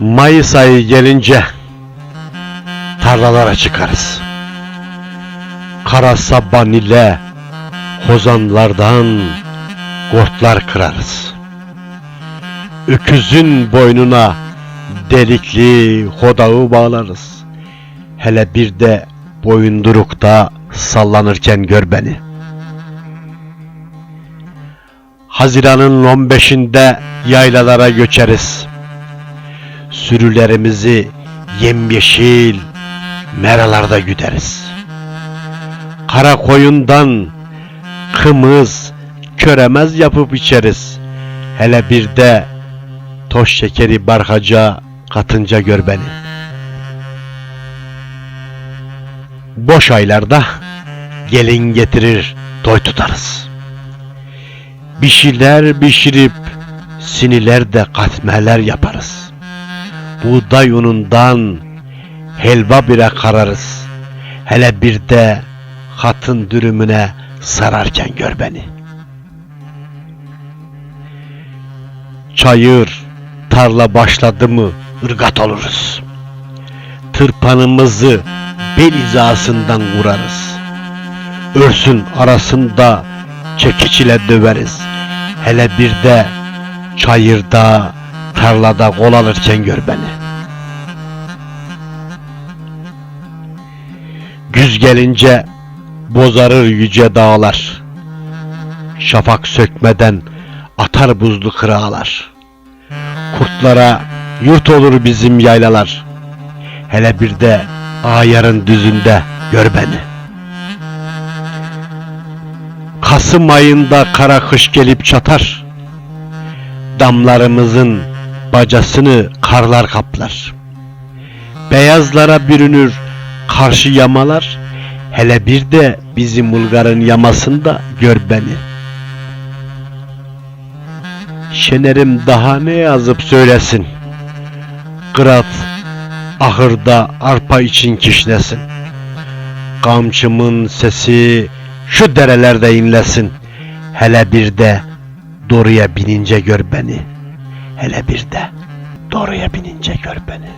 Mayıs ayı gelince tarlalara çıkarız. Kara sabban ile hozanlardan kurtlar kırarız. Öküzün boynuna delikli hodağı bağlarız. Hele bir de boyundurukta sallanırken gör beni. Haziran'ın 15'inde yaylalara göçeriz. Sürülerimizi yemyeşil meralarda güderiz. Kara koyundan kımız, köremez yapıp içeriz. Hele bir de toş şekeri barkaca katınca gör beni. Boş aylarda gelin getirir toy tutarız. Bir şeyler pişirip siniler de katmerler yaparız. Buğday unundan helva bire kararız. Hele bir de hatın dürümüne sararken gör beni. Çayır, tarla başladı mı ırgat oluruz. Tırpanımızı bel hizasından vurarız. Örsün arasında çekiç ile döveriz. Hele bir de çayırda, tarlada kol alırken gör beni. Güz gelince bozarır yüce dağlar. Şafak sökmeden atar buzlu kırağlar. Kurtlara yurt olur bizim yaylalar. Hele bir de ayarın düzünde gör beni. Kasım ayında kara kış gelip çatar. Damlarımızın bacasını karlar kaplar. Beyazlara bürünür karşı yamalar. Hele bir de bizim Bulgar'ın yamasında gör beni. Şenerim daha ne yazıp söylesin. Kırat ahırda arpa için kişnesin. Kamçımın sesi şu derelerde inlesin. Hele bir de doğruya binince gör beni. Hele bir de doğruya binince gör beni.